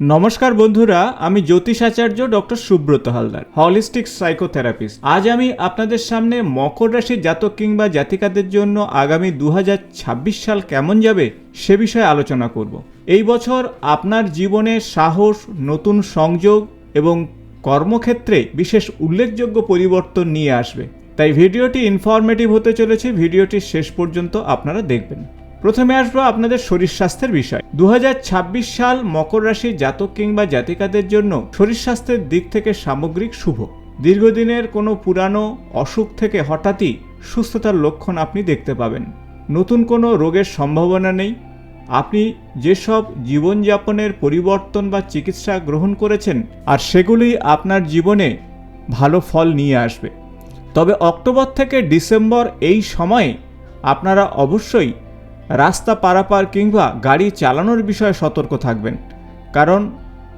নমস্কার বন্ধুরা, আমি জ্যোতিষ আচার্য doctor Subrata Haldar, holistic psychotherapist. আজ আমি আপনাদের সামনে মকর রাশির জাতক কিংবা জাতিকাদের জন্য আগামী দু হাজার ছাব্বিশ সাল কেমন যাবে সে বিষয়ে আলোচনা করব। এই বছর আপনার জীবনে সাহস, নতুন সংযোগ এবং কর্মক্ষেত্রে বিশেষ উল্লেখযোগ্য পরিবর্তন নিয়ে আসবে। তাই ভিডিওটি ইনফরমেটিভ হতে চলেছে ভিডিওটি শেষ পর্যন্ত আপনারা দেখবেন। প্রথমে আসব আপনাদের শরীর স্বাস্থ্যের বিষয়। দু হাজার ছাব্বিশ সাল মকর রাশির জাতক কিংবা জাতিকাদের জন্য শরীর স্বাস্থ্যের দিক থেকে সামগ্রিক শুভ। দীর্ঘদিনের কোনো পুরানো অসুখ থেকে হঠাৎই সুস্থতার লক্ষণ আপনি দেখতে পাবেন। নতুন কোনো রোগের সম্ভাবনা নেই। আপনি যেসব জীবনযাপনের পরিবর্তন বা চিকিৎসা গ্রহণ করেছেন, আর সেগুলি আপনার জীবনে ভালো ফল নিয়ে আসবে। তবে অক্টোবর থেকে ডিসেম্বর এই সময়ে আপনারা অবশ্যই রাস্তা পারাপার কিংবা গাড়ি চালানোর বিষয়ে সতর্ক থাকবেন। কারণ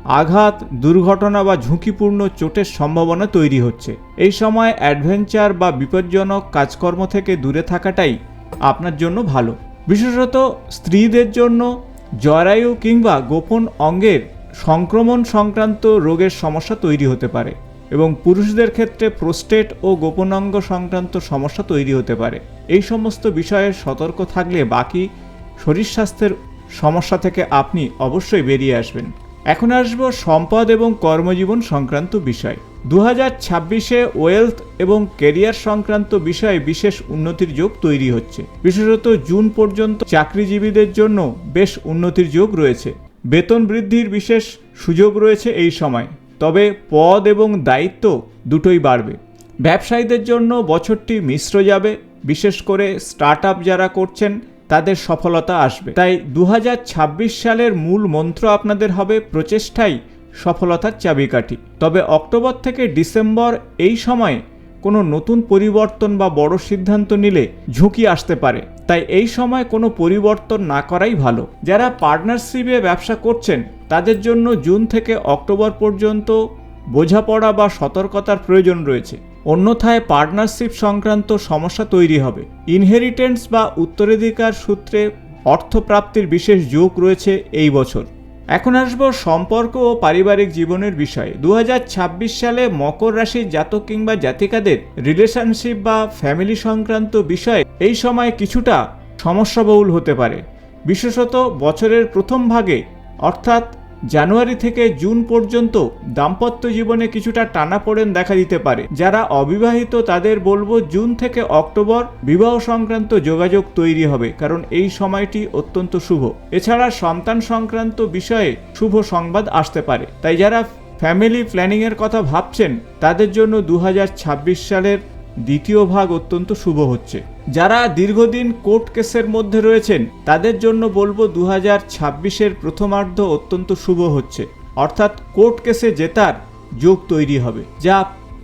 আঘাত, দুর্ঘটনা বা ঝুঁকিপূর্ণ চোটের সম্ভাবনা তৈরি হচ্ছে। এই সময় অ্যাডভেঞ্চার বা বিপজ্জনক কাজকর্ম থেকে দূরে থাকাটাই আপনার জন্য ভালো। বিশেষত স্ত্রীদের জন্য জরায়ু কিংবা গোপন অঙ্গের সংক্রমণ সংক্রান্ত রোগের সমস্যা তৈরি হতে পারে। এবং পুরুষদের ক্ষেত্রে প্রোস্টেট ও গোপনাঙ্গ সংক্রান্ত সমস্যা তৈরি হতে পারে। এই সমস্ত বিষয়ে সতর্ক থাকলে বাকি শরীর স্বাস্থ্যের সমস্যা থেকে আপনি অবশ্যই বেরিয়ে আসবেন। এখন আসব সম্পদ এবং কর্মজীবন সংক্রান্ত বিষয়। দু হাজার ছাব্বিশে ওয়েলথ এবং কেরিয়ার সংক্রান্ত বিষয়ে বিশেষ উন্নতির যোগ তৈরি হচ্ছে। বিশেষত জুন পর্যন্ত চাকরিজীবীদের জন্য বেশ উন্নতির যোগ রয়েছে। বেতন বৃদ্ধির বিশেষ সুযোগ রয়েছে এই সময়। তবে পদ এবং দায়িত্ব দুটোই বাড়বে। ব্যবসায়ীদের জন্য বছরটি মিশ্র যাবে, বিশেষ করে স্টার্ট যারা করছেন, তাদের সফলতা আসবে। তাই দু হাজার ছাব্বিশ সালের মূল মন্ত্র আপনাদের হবে প্রচেষ্টাই সফলতার চাবিকাঠি। তবে অক্টোবর থেকে ডিসেম্বর এই সময়ে কোনো নতুন পরিবর্তন বা বড় সিদ্ধান্ত নিলে ঝুঁকি আসতে পারে। তাই এই সময় কোনো পরিবর্তন না করাই ভালো। যারা পার্টনারশিপে ব্যবসা করছেন, তাদের জন্য জুন থেকে অক্টোবর পর্যন্ত বোঝাপড়া বা সতর্কতার প্রয়োজন রয়েছে। অন্যথায় পার্টনারশিপ সংক্রান্ত সমস্যা তৈরি হবে। ইনহেরিটেন্স বা উত্তরাধিকার সূত্রে অর্থপ্রাপ্তির বিশেষ যোগ রয়েছে এই বছর। এখন আসব সম্পর্ক ও পারিবারিক জীবনের বিষয়। দু হাজার ছাব্বিশ সালে মকর রাশির জাতক কিংবা জাতিকাদের রিলেশনশিপ বা ফ্যামিলি সংক্রান্ত বিষয়ে এই সময় কিছুটা সমস্যাবহুল হতে পারে। বিশেষত বছরের প্রথম ভাগে, অর্থাৎ জানুয়ারি থেকে জুন পর্যন্ত দাম্পত্য জীবনে কিছুটা টানাপোড়েন দেখা দিতে পারে। যারা অবিবাহিত, তাদের বলব জুন থেকে অক্টোবর বিবাহ সংক্রান্ত যোগাযোগ তৈরি হবে, কারণ এই সময়টি অত্যন্ত শুভ। এছাড়া সন্তান সংক্রান্ত বিষয়ে শুভ সংবাদ আসতে পারে। তাই যারা ফ্যামিলি প্ল্যানিংয়ের কথা ভাবছেন, তাদের জন্য দু হাজার ছাব্বিশ সালের দ্বিতীয় ভাগ অত্যন্ত শুভ হচ্ছে। যারা দীর্ঘদিন কোর্ট কেসের মধ্যে রয়েছেন, তাদের জন্য বলব দু হাজার ছাব্বিশের প্রথমার্ধ অত্যন্ত শুভ হচ্ছে। অর্থাৎ কোর্ট কেসে জেতার যোগ তৈরি হবে, যা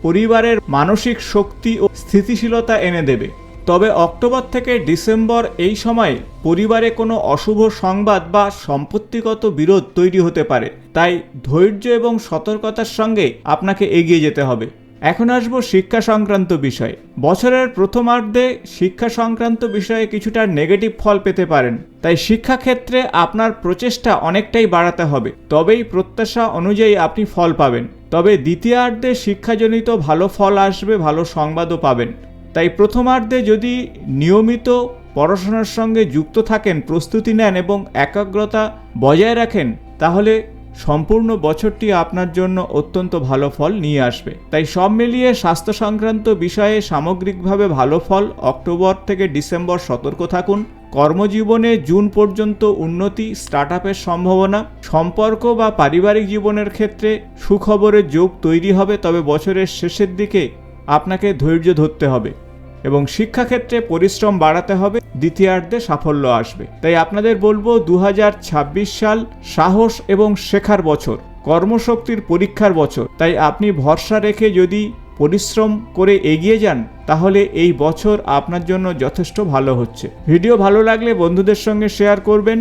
পরিবারের মানসিক শক্তি ও স্থিতিশীলতা এনে দেবে। তবে অক্টোবর থেকে ডিসেম্বর এই সময়ে পরিবারে কোনো অশুভ সংবাদ বা সম্পত্তিগত বিরোধ তৈরি হতে পারে, তাই ধৈর্য এবং সতর্কতার সঙ্গে আপনাকে এগিয়ে যেতে হবে। এখন আসব শিক্ষা সংক্রান্ত বিষয়ে। বছরের প্রথমার্ধে শিক্ষা সংক্রান্ত বিষয়ে কিছুটা নেগেটিভ ফল পেতে পারেন। তাই শিক্ষাক্ষেত্রে আপনার প্রচেষ্টা অনেকটাই বাড়াতে হবে। তবেই প্রত্যাশা অনুযায়ী আপনি ফল পাবেন। তবে দ্বিতীয়ার্ধে শিক্ষাজনিত ভালো ফল আসবে, ভালো সংবাদও পাবেন। তাই প্রথমার্ধে যদি নিয়মিত পড়াশোনার সঙ্গে যুক্ত থাকেন, প্রস্তুতি নেন এবং একাগ্রতা বজায় রাখেন, তাহলে সম্পূর্ণ বছরটি আপনার জন্য অত্যন্ত ভালো ফল নিয়ে আসবে। তাই সব মিলিয়ে স্বাস্থ্য সংক্রান্ত বিষয়ে সামগ্রিকভাবে ভালো ফল অক্টোবর থেকে ডিসেম্বর সতর্ক থাকুন। কর্মজীবনে জুন পর্যন্ত উন্নতি স্টার্ট সম্ভাবনা। সম্পর্ক বা পারিবারিক জীবনের ক্ষেত্রে সুখবরের যোগ তৈরি হবে, তবে বছরের শেষের দিকে আপনাকে ধৈর্য ধরতে হবে। এবং শিক্ষাক্ষেত্রে পরিশ্রম বাড়াতে হবে, দ্বিতীয়ার্ধে সাফল্য আসবে। তাই আপনাদের বলব দু হাজার ছাব্বিশ সাল সাহস এবং শেখার বছর, কর্মশক্তির পরীক্ষার বছর। তাই আপনি ভরসা রেখে যদি পরিশ্রম করে এগিয়ে যান, তাহলে এই বছর আপনার জন্য যথেষ্ট ভালো হচ্ছে। ভিডিও ভালো লাগলে বন্ধুদের সঙ্গে শেয়ার করবেন।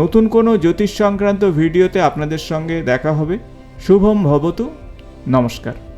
নতুন কোনো জ্যোতিষ সংক্রান্ত ভিডিওতে আপনাদের সঙ্গে দেখা হবে। শুভম ভবতু। নমস্কার।